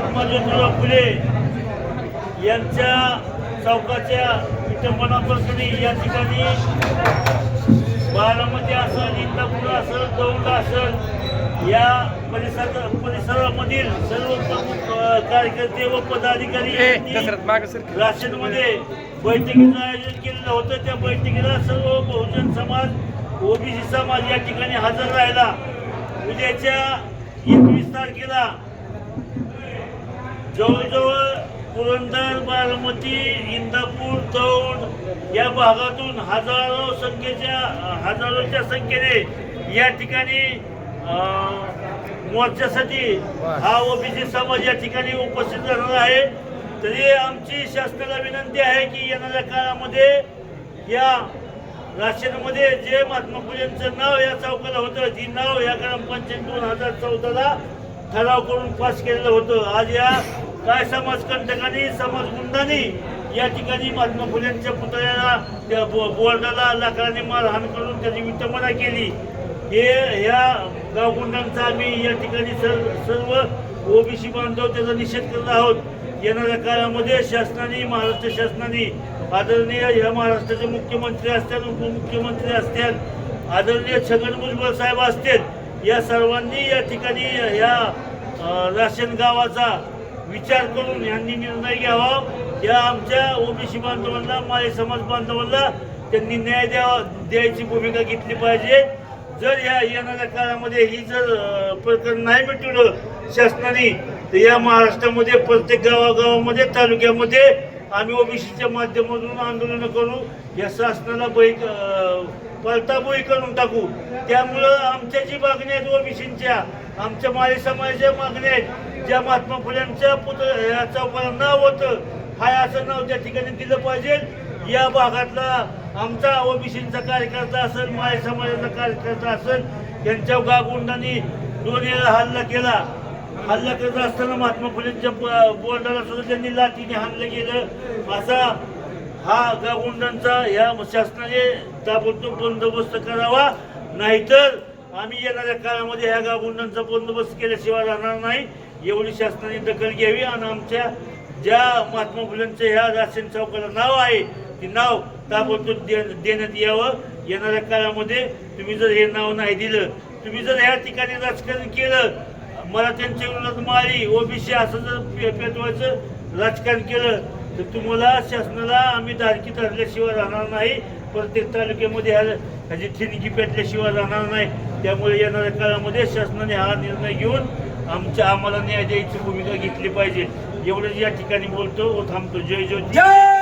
महात्मा ज्योतिराव फुले यांच्या चौकाच्या विटंबना प्रकरणी या ठिकाणी बारामती असेल इंदापूर असेल दौंड असेल या परिसर परिसरामधील सर्व प्रमुख कार्यकर्ते व पदाधिकारी राशीनमध्ये बैठकीचं आयोजन केलेलं होतं. त्या बैठकीला सर्व बहुजन समाज ओबीसी समाज या ठिकाणी हजर राहिला. उद्याच्या एकवीस तारखेला जवळजवळ पुरंदर बारामती इंदापूर दौंड या भागातून हजारो संख्येच्या हजारोच्या संख्येने या ठिकाणी मोर्चासाठी हा ओबीसी समाज या ठिकाणी उपस्थित राहणार आहे. तरी आमची शासनाला विनंती आहे की येणाऱ्या काळामध्ये या राशीनमध्ये जे महात्मा फुलेंचं नाव या चौकाला होतं ती नाव या ग्रामपंचायत दोन हजार चौदाला ठराव करून पास केलेलं होतं. आज या काय समाजकंटकांनी समाजगुंडांनी या ठिकाणी महात्मा फुलेंच्या पुतळ्याला त्या बो- बोर्डाला लाकडाने मारहाण करून त्याची विटंबना केली. हे ह्या गावगुंडांचा आम्ही या ठिकाणी सर्व सर्व ओबीसी बांधव त्याचा निषेध करत आहोत. येणाऱ्या काळामध्ये शासनाने महाराष्ट्र शासनाने आदरणीय ह्या महाराष्ट्राचे मुख्यमंत्री असतात उपमुख्यमंत्री असतात आदरणीय छगन भुजबळ साहेब असतात या सर्वांनी या ठिकाणी ह्या राशन गावाचा विचार करून यांनी निर्णय घ्यावा. या आमच्या ओबीसी बांधवांना माळी समाज बांधवांना त्यांनी न्याय द्यावा द्यायची भूमिका घेतली पाहिजे. जर या येणाऱ्या काळामध्ये ही जर प्रकरण नाही मिटवलं शासनाने तर या महाराष्ट्रामध्ये प्रत्येक गावागावामध्ये तालुक्यामध्ये आम्ही ओबीसीच्या माध्यमातून आंदोलन करू या शासनाला बै पलताबोई करून टाकू. त्यामुळं आमच्या जी मागणी आहेत ओबीसींच्या आमच्या माळी समाजाच्या मागण्या आहेत ज्या महात्मा फुल्यांच्या पुत चौकाला नाव होतं हाय असं नाव त्या ठिकाणी दिलं पाहिजे. या भागातला आमचा ओबीसीचा कार्यकर्ता असेल माळी समाजाचा कार्यकर्ता असेल यांच्या गागुंडांनी दोन हल्ला केला. हल्ला करत असताना महात्मा फुलेंच्या बोर्डाला सुद्धा त्यांनी लाठीने हल्ला केलं. असा हा गावगुंडांचा या शासनाने ताबडतोब बंदोबस्त करावा. नाहीतर आम्ही येणाऱ्या काळामध्ये ह्या गावगुंडांचा बंदोबस्त केल्याशिवाय राहणार नाही. एवढी शासनाने दखल घ्यावी आणि आमच्या ज्या महात्मा फुलेंचं ह्या राशन चौकाला नाव आहे ते नाव ताबडतोब दे देण्यात यावं. येणाऱ्या काळामध्ये तुम्ही जर हे नाव नाही दिलं तुम्ही जर ह्या ठिकाणी राजकारण केलं मला विरोधात माळी ओबीसी असं जर पे- पेटवायचं राजकारण केलं तर तुम्हाला शासनाला आम्ही धारकी धरल्याशिवाय राहणार नाही. प्रत्येक तालुक्यामध्ये ह्या ह्याची ठिणगी पेटल्याशिवाय राहणार नाही. त्यामुळे येणाऱ्या काळामध्ये शासनाने हा निर्णय घेऊन आमच्या आम्हाला न्याय द्यायची भूमिका घेतली पाहिजे. एवढंच या ठिकाणी बोलतो व थांबतो. जय जय!